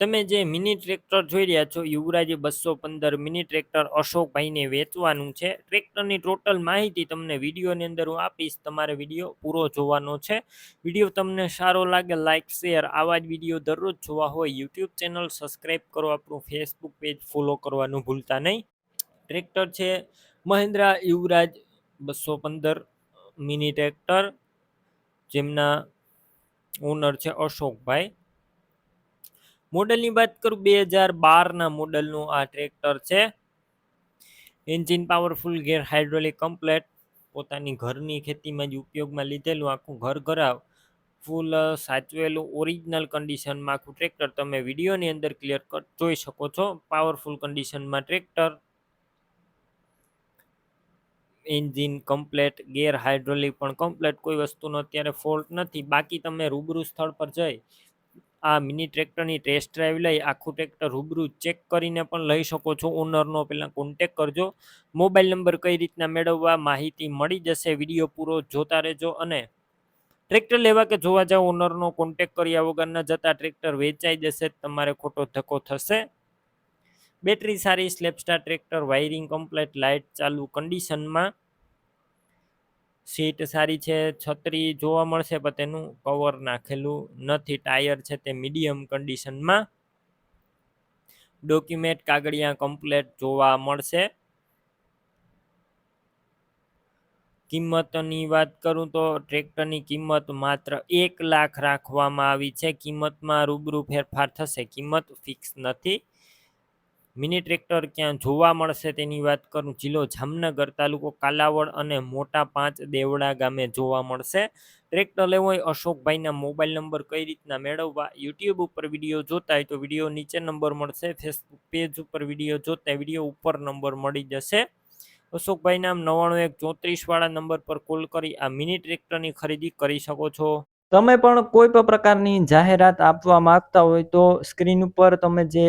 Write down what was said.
તમે જે mini tractor જોઈ રહ્યા છો, યુવરાજ બસો પંદર મિની ટ્રેક્ટર અશોકભાઈને વેચવાનું છે. ટ્રેક્ટરની ટોટલ માહિતી તમને વિડીયોની અંદર હું આપીશ. તમારે વીડિયો પૂરો જોવાનો છે. વીડિયો તમને સારો લાગે લાઇક શેર આવા જ વીડિયો દરરોજ જોવા હોય યુટ્યુબ ચેનલ સબસ્ક્રાઈબ કરો, આપણું ફેસબુક પેજ ફોલો કરવાનું ભૂલતા નહીં. ટ્રેક્ટર છે મહિન્દ્રા યુવરાજ બસો પંદર મિની ટ્રેક્ટર જેમના ઓનર છે અશોકભાઈ. મોડલની વાત કરું, બે હજાર બારના મોડલનું આ ટ્રેક્ટર છે. Engine powerful, gear hydraulic, complete. પોતાની ઘરની ખેતીમાં જ ઉપયોગમાં લીધેલું આખું ઘર ઘરાવ. ફૂલ સાચવેલું ઓરિજિનલ કન્ડિશનમાં આખું ટ્રેક્ટર. તમે વિડીયોની અંદર ક્લિયર જોઈ શકો છો. પાવરફુલ કન્ડિશનમાં tractor. Engine complete, gear hydraulic પણ કમ્પ્લેટ. કોઈ વસ્તુનો અત્યારે ફોલ્ટ નથી. બાકી તમે રૂબરૂ સ્થળ પર જઈ આ મિની ટ્રેક્ટરની ટેસ્ટ ડ્રાઈવ લઈ આખું ટ્રેક્ટર રૂબરૂ ચેક કરીને પણ લઈ શકો છો. ઓનરનો પહેલાં કોન્ટેક કરજો. મોબાઈલ નંબર કઈ રીતના મેળવવા માહિતી મળી જશે વીડિયો પૂરો જોતા રહેજો અને ટ્રેક્ટર લેવા કે જોવા જાવ ઓનરનો કોન્ટેક કર્યા વગર ન જતા ટ્રેક્ટર વેચાઈ જશે, તમારે ખોટો ધક્કો થશે. બેટરી સારી self starter tractor wiring complete light ચાલુ કન્ડિશનમાં સીટ સારી છે, છત્રી જોવા મળશે, પણ તેનું કવર નાખેલું નથી. ટાયર છે તે મીડિયમ કન્ડિશનમાં ડોક્યુમેન્ટ કાગળિયા કમ્પ્લેટ જોવા મળશે. કિંમતની વાત કરું તો ટ્રેક્ટરની કિંમત માત્ર એક લાખ રાખવામાં આવી છે. કિંમતમાં રૂબરૂ ફેરફાર થશે. કિંમત ફિક્સ નથી. મિની ટ્રેક્ટર ક્યાં જોવા મળશે તેની વાત કરું? જિલ્લો જામનગર તાલુકો કાલાવડ અને મોટા પાંચ દેવડા ગામે જોવા મળશે. ટ્રેક્ટર લેવો હોય અશોકભાઈના મોબાઈલ નંબર કઈ રીતના મેળવવા? યુટ્યુબ ઉપર વીડિયો જોતા હોય તો વીડિયો નીચે નંબર મળશે. ફેસબુક પેજ ઉપર વીડિયો જોતા વીડિયો ઉપર નંબર મળી જશે. અશોકભાઈ નામ નવ્વાણું એક ચોત્રીસવાળા નંબર પર કોલ કરી આ મિની ટ્રેક્ટરની ખરીદી કરી શકો છો. તમે પણ કોઈ પણ પ્રકારની જાહેરાત આપવા માંગતા હોય તો સ્ક્રીન ઉપર તમે જે